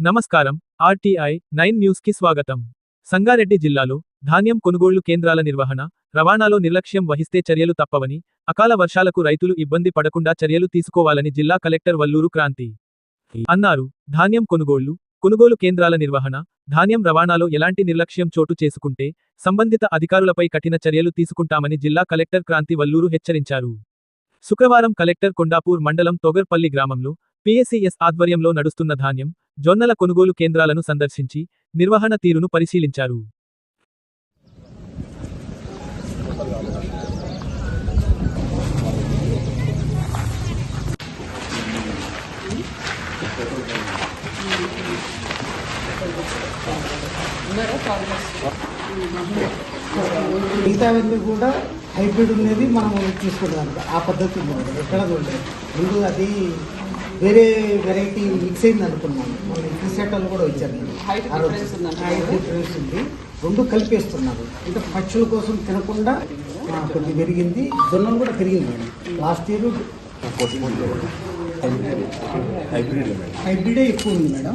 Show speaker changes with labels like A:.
A: నమస్కారం. RTI nine న్యూస్కి స్వాగతం. సంగారెడ్డి జిల్లాలో ధాన్యం కొనుగోళ్ళు కేంద్రాల నిర్వహణ రవాణాలో నిర్లక్ష్యం వహిస్తే చర్యలు తప్పవని అకాల వర్షాలకు రైతులు ఇబ్బంది పడకుండా చర్యలు తీసుకోవాలని జిల్లా కలెక్టర్ వల్లూరు క్రాంతి అన్నారు. ధాన్యం కొనుగోళ్ళు కొనుగోలు కేంద్రాల నిర్వహణ ధాన్యం రవాణాలో ఎలాంటి నిర్లక్ష్యం చోటు చేసుకుంటే సంబంధిత అధికారులపై కఠిన చర్యలు తీసుకుంటామని జిల్లా కలెక్టర్ క్రాంతి వల్లూరు హెచ్చరించారు. శుక్రవారం కలెక్టర్ కొండాపూర్ మండలం తొగర్పల్లి గ్రామంలో పిఎస్సిఎస్ ఆధ్వర్యంలో నడుస్తున్న ధాన్యం జొన్నల కొనుగోలు కేంద్రాలను సందర్శించి నిర్వహణ తీరును పరిశీలించారు.
B: మిగతావన్నీ కూడా హైబ్రిడ్ ఉండేది మనం తీసుకుంటాం ఆ పద్ధతి ఎక్కడ చూడలేదు ముందు అది వేరే వెరైటీ మిక్స్ అయింది అనుకున్నాను. మన ఇన్సెక్టర్లు కూడా వచ్చారు?
C: Height difference
B: ఉంది రెండు కలిపేస్తున్నారు. ఇంకా పక్షుల కోసం తినకుండా కొద్ది పెరిగింది. జొన్నలు కూడా పెరిగింది. మేడం లాస్ట్ ఇయర్ హైబ్రిడే ఎక్కువ ఉంది మేడం.